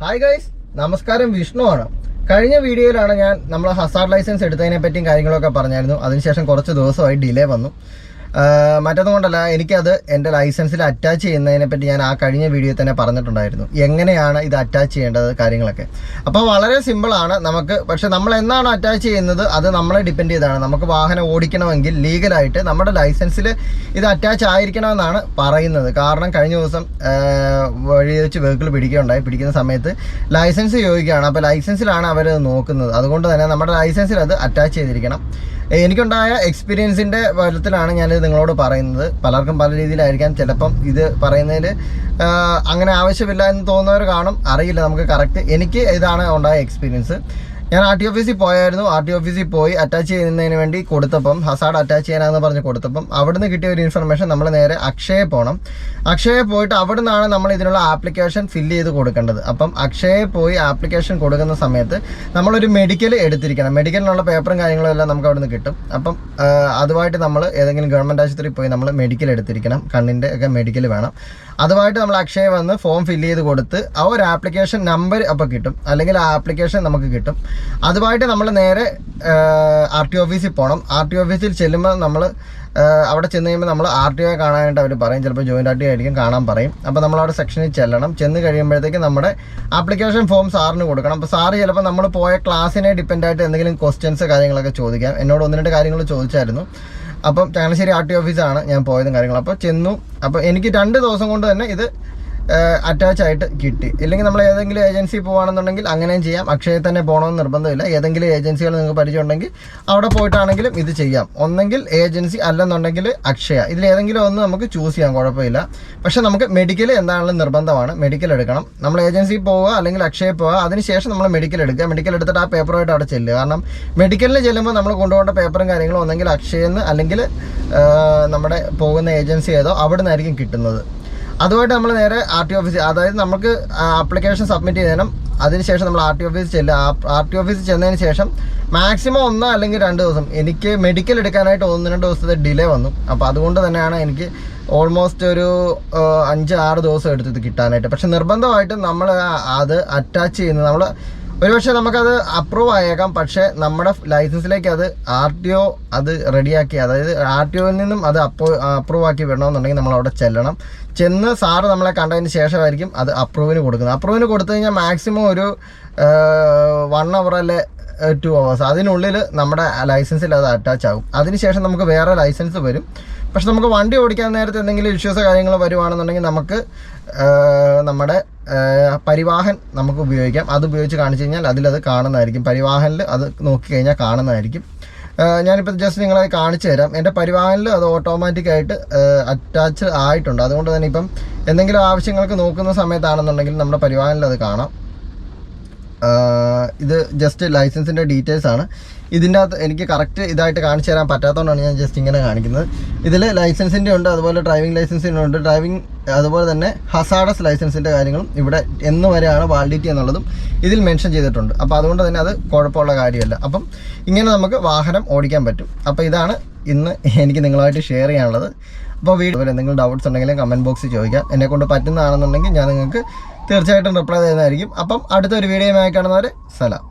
Hi guys നമസ്കാരം വിഷ്ണു ആണ് കഴിഞ്ഞ വീഡിയോയിലാണ് ഞാൻ നമ്മൾ ഹസാർഡ് ലൈസൻസ് എടുത്തതിനെ പറ്റിയും കാര്യങ്ങളൊക്കെ പറഞ്ഞായിരുന്നു. അതിനുശേഷം കുറച്ച് ദിവസമായി ഡിലേ വന്നു. മറ്റൊന്നുകൊണ്ടല്ല എനിക്കത് എന്റെ ലൈസൻസിൽ അറ്റാച്ച് ചെയ്യുന്നതിനെ പറ്റി ഞാൻ ആ കഴിഞ്ഞ വീഡിയോയിൽ തന്നെ പറഞ്ഞിട്ടുണ്ടായിരുന്നു. എങ്ങനെയാണ് ഇത് അറ്റാച്ച് ചെയ്യേണ്ടത് കാര്യങ്ങളൊക്കെ. അപ്പോൾ വളരെ സിമ്പിളാണ് നമുക്ക്. പക്ഷെ നമ്മൾ എന്നാണ് അറ്റാച്ച് ചെയ്യുന്നത് അത് നമ്മളെ ഡിപ്പെൻഡ് ചെയ്താണ്. നമുക്ക് വാഹനം ഓടിക്കണമെങ്കിൽ ലീഗലായിട്ട് നമ്മുടെ ലൈസൻസിൽ ഇത് അറ്റാച്ച് ആയിരിക്കണമെന്നാണ് പറയുന്നത്. കാരണം കഴിഞ്ഞ ദിവസം വഴി വെച്ച് വെഹിക്കിൾ പിടിക്കുകയുണ്ടായി. പിടിക്കുന്ന സമയത്ത് ലൈസൻസ് ചോദിക്കുകയാണ്. അപ്പോൾ ലൈസൻസിലാണ് അവരത് നോക്കുന്നത്. അതുകൊണ്ട് തന്നെ നമ്മുടെ ലൈസൻസിൽ അത് അറ്റാച്ച് ചെയ്തിരിക്കണം. എനിക്കുണ്ടായ എക്സ്പീരിയൻസിന്റെ ഫലത്തിലാണ് ഞാനിത് നിങ്ങളോട് പറയുന്നത്. പലർക്കും പല രീതിയിലായിരിക്കാം. ചിലപ്പം ഇത് പറയുന്നതിൽ അങ്ങനെ ആവശ്യമില്ല എന്ന് തോന്നുന്നവർ കാണും. അറിയില്ല നമുക്ക് കറക്റ്റ് എനിക്ക് ഇതാണ് ഉണ്ടായ എക്സ്പീരിയൻസ് ഞാൻ ആർ ടി ഓഫീസിൽ പോയായിരുന്നു. ആർ ടി ഓഫീസിൽ പോയി അറ്റാച്ച് ചെയ്യുന്നതിന് വേണ്ടി കൊടുത്തപ്പം ഹസാഡ് അറ്റാച്ച് ചെയ്യാനാന്ന് പറഞ്ഞ് കൊടുത്തപ്പം അവിടുന്ന് കിട്ടിയ ഒരു ഇൻഫർമേഷൻ നമ്മൾ നേരെ അക്ഷയെ പോകണം അക്ഷയെ പോയിട്ട് അവിടെ നിന്നാണ് നമ്മൾ ഇതിനുള്ള ആപ്ലിക്കേഷൻ ഫില്ല് ചെയ്ത് കൊടുക്കേണ്ടത്. അപ്പം അക്ഷയെ പോയി ആപ്ലിക്കേഷൻ കൊടുക്കുന്ന സമയത്ത് നമ്മളൊരു മെഡിക്കൽ എടുത്തിരിക്കണം. മെഡിക്കലിനുള്ള പേപ്പറും കാര്യങ്ങളും എല്ലാം നമുക്ക് അവിടെ നിന്ന് കിട്ടും. അപ്പം അതുമായിട്ട് നമ്മൾ ഏതെങ്കിലും ഗവൺമെന്റ് ആശുപത്രിയിൽ പോയി നമ്മൾ മെഡിക്കൽ എടുത്തിരിക്കണം. കണ്ണിന്റെ ഒക്കെ മെഡിക്കൽ വേണം. അതുമായിട്ട് നമ്മൾ അക്ഷയ വന്ന് ഫോം ഫില്ല് ചെയ്ത് കൊടുത്ത് ആ ഒരു ആപ്ലിക്കേഷൻ നമ്പർ അപ്പോൾ കിട്ടും. അല്ലെങ്കിൽ ആ ആപ്ലിക്കേഷൻ നമുക്ക് കിട്ടും. അതുമായിട്ട് നമ്മൾ നേരെ ആർ ടി ഓഫീസിൽ പോകണം ആർ ടി ഓഫീസിൽ ചെല്ലുമ്പോൾ നമ്മൾ അവിടെ ചെന്ന് കഴിയുമ്പോൾ നമ്മൾ ആർ ടി ഒ കാണാനായിട്ട് അവർ പറയും. ചിലപ്പോൾ ജോയിന്റ് ആർ ടി ആയിരിക്കും കാണാൻ പറയും. അപ്പോൾ നമ്മൾ അവിടെ സെക്ഷനിൽ ചെല്ലണം. ചെന്ന് കഴിയുമ്പോഴത്തേക്ക് നമ്മുടെ ആപ്ലിക്കേഷൻ ഫോം സാറിന് കൊടുക്കണം. അപ്പോൾ സാറ് ചിലപ്പോൾ നമ്മൾ പോയ ക്ലാസ്സിനെ ഡിപ്പെൻഡായിട്ട് എന്തെങ്കിലും ക്വസ്റ്റ്യൻസ് കാര്യങ്ങളൊക്കെ ചോദിക്കാം. എന്നോട് ഒന്ന് രണ്ട് കാര്യങ്ങൾ ചോദിച്ചായിരുന്നു. അപ്പം ചങ്ങനാശ്ശേരി ആർ ടി ഓഫീസാണ് ഞാൻ പോയതും കാര്യങ്ങളും. അപ്പോൾ ചെന്നു. അപ്പോൾ എനിക്ക് രണ്ട് ദിവസം കൊണ്ട് തന്നെ ഇത് അറ്റാച്ച് ആയിട്ട് കിട്ടി. ഇല്ലെങ്കിൽ നമ്മൾ ഏതെങ്കിലും ഏജൻസി പോകുകയാണെന്നുണ്ടെങ്കിൽ അങ്ങനെയും ചെയ്യാം. അക്ഷയയിൽ തന്നെ പോകണമെന്ന് നിർബന്ധമില്ല. ഏതെങ്കിലും ഏജൻസികൾ നിങ്ങൾക്ക് പരിചയമുണ്ടെങ്കിൽ അവിടെ പോയിട്ടാണെങ്കിലും ഇത് ചെയ്യാം. ഒന്നെങ്കിൽ ഏജൻസി അല്ലെന്നുണ്ടെങ്കിൽ അക്ഷയ. ഇതിൽ ഏതെങ്കിലും ഒന്ന് നമുക്ക് ചൂസ് ചെയ്യാം കുഴപ്പമില്ല. പക്ഷേ നമുക്ക് മെഡിക്കൽ എന്താണെങ്കിലും നിർബന്ധമാണ്. മെഡിക്കൽ എടുക്കണം. നമ്മൾ ഏജൻസിയിൽ പോവുക അല്ലെങ്കിൽ അക്ഷയയിൽ പോവുക അതിനുശേഷം നമ്മൾ മെഡിക്കൽ എടുക്കുക. മെഡിക്കൽ എടുത്തിട്ട് ആ പേപ്പറുമായിട്ട് അവിടെ ചെല്ലുക. കാരണം മെഡിക്കലിന് ചെല്ലുമ്പോൾ നമ്മൾ കൊണ്ടുപോകേണ്ട പേപ്പറും കാര്യങ്ങളും ഒന്നെങ്കിൽ അക്ഷയെന്ന് അല്ലെങ്കിൽ നമ്മുടെ പോകുന്ന ഏജൻസി ഏതോ അവിടെ നിന്നായിരിക്കും കിട്ടുന്നത്. അതുമായിട്ട് നമ്മൾ നേരെ ആർ ടി ഓഫീസ് അതായത് നമുക്ക് ആപ്ലിക്കേഷൻ സബ്മിറ്റ് ചെയ്യണം അതിനുശേഷം നമ്മൾ ആർ ടി ഓഫീസിൽ ചെല്ലുക ആർ ടി ഓഫീസിൽ ചെന്നതിന് ശേഷം മാക്സിമം ഒന്നോ അല്ലെങ്കിൽ രണ്ട് ദിവസം എനിക്ക് മെഡിക്കൽ എടുക്കാനായിട്ട് ഒന്ന് രണ്ട് ദിവസത്തെ ഡിലേ വന്നു. അപ്പോൾ അതുകൊണ്ട് തന്നെയാണ് എനിക്ക് ഓൾമോസ്റ്റ് ഒരു അഞ്ച് ആറ് ദിവസം എടുത്തത് കിട്ടാനായിട്ട്. പക്ഷെ നിർബന്ധമായിട്ടും നമ്മൾ അത് അറ്റാച്ച് ചെയ്യുന്നത് നമ്മൾ ഒരുപക്ഷെ നമുക്കത് അപ്രൂവ് ആയേക്കാം. പക്ഷെ നമ്മുടെ ലൈസൻസിലേക്ക് അത് ആർ ടി ഒ അത് റെഡിയാക്കി അതായത് ആർ ടി ഒയിൽ നിന്നും അത് അപ്രൂ അപ്രൂവ് ആക്കി വിടണമെന്നുണ്ടെങ്കിൽ നമ്മൾ അവിടെ ചെല്ലണം. ചെന്ന് സാറ് നമ്മളെ കണ്ടതിന് ശേഷമായിരിക്കും അത് അപ്രൂവിന് കൊടുക്കുന്നത്. അപ്രൂവിന് കൊടുത്തു കഴിഞ്ഞാൽ മാക്സിമം ഒരു വൺ അവർ അല്ലെ ടു അവേഴ്സ് അതിനുള്ളിൽ നമ്മുടെ ലൈസൻസിൽ അത് അറ്റാച്ച് ആകും. അതിനുശേഷം നമുക്ക് വേറെ ലൈസൻസ് വരും. പക്ഷെ നമുക്ക് വണ്ടി ഓടിക്കാൻ നേരത്തെ എന്തെങ്കിലും ഇഷ്യൂസോ കാര്യങ്ങളോ വരുവാണെന്നുണ്ടെങ്കിൽ നമുക്ക് നമ്മുടെ പരിവാഹൻ നമുക്ക് ഉപയോഗിക്കാം. അത് ഉപയോഗിച്ച് കാണിച്ചു കഴിഞ്ഞാൽ അതിലത് കാണുന്നതായിരിക്കും. പരിവാഹനിൽ അത് നോക്കി കഴിഞ്ഞാൽ കാണുന്നതായിരിക്കും. ഞാനിപ്പോൾ ജസ്റ്റ് നിങ്ങളെ കാണിച്ചു തരാം. എന്റെ പരിവാഹനിൽ അത് ഓട്ടോമാറ്റിക്കായിട്ട് അറ്റാച്ച് ആയിട്ടുണ്ട്. അതുകൊണ്ട് തന്നെ ഇപ്പം എന്തെങ്കിലും ആവശ്യങ്ങൾക്ക് നോക്കുന്ന സമയത്താണെന്നുണ്ടെങ്കിൽ നമ്മുടെ പരിവാഹനിൽ അത് കാണാം. ഇത് ജസ്റ്റ് ലൈസൻസിന്റെ ഡീറ്റെയിൽസ് ആണ്. ഇതിന്റെ അകത്ത് എനിക്ക് കറക്റ്റ് ഇതായിട്ട് കാണിച്ചു തരാൻ പറ്റാത്തതുകൊണ്ടാണ് ഞാൻ ജസ്റ്റ് ഇങ്ങനെ കാണിക്കുന്നത്. ഇതിൽ ലൈസൻസിന്റെ ഉണ്ട് അതുപോലെ ഡ്രൈവിംഗ് ലൈസൻസിന്റെ ഉണ്ട്. ഡ്രൈവിംഗ് അതുപോലെ തന്നെ ഹസാഡസ് ലൈസൻസിന്റെ കാര്യങ്ങളും ഇവിടെ എന്ന് വരെയാണ് വാലിഡിറ്റി എന്നുള്ളതും ഇതിൽ മെൻഷൻ ചെയ്തിട്ടുണ്ട്. അപ്പോൾ അതുകൊണ്ട് തന്നെ അത് കുഴപ്പമുള്ള കാര്യമല്ല. അപ്പം ഇങ്ങനെ നമുക്ക് വാഹനം ഓടിക്കാൻ പറ്റും. അപ്പോൾ ഇതാണ് ഇന്ന് എനിക്ക് നിങ്ങളുമായിട്ട് ഷെയർ ചെയ്യാനുള്ളത്. അപ്പോൾ വീഡിയോ എന്തെങ്കിലും ഡൗട്ട്സ് ഉണ്ടെങ്കിൽ കമന്റ് ബോക്സിൽ ചോദിക്കാം. എന്നെക്കൊണ്ട് പറ്റുന്നതാണെന്നുണ്ടെങ്കിൽ ഞാൻ നിങ്ങൾക്ക് തീർച്ചയായിട്ടും റിപ്ലൈ ചെയ്യുന്നതായിരിക്കും അപ്പം അടുത്തൊരു വീഡിയോയുമായി കാണുന്നവർ സലാം.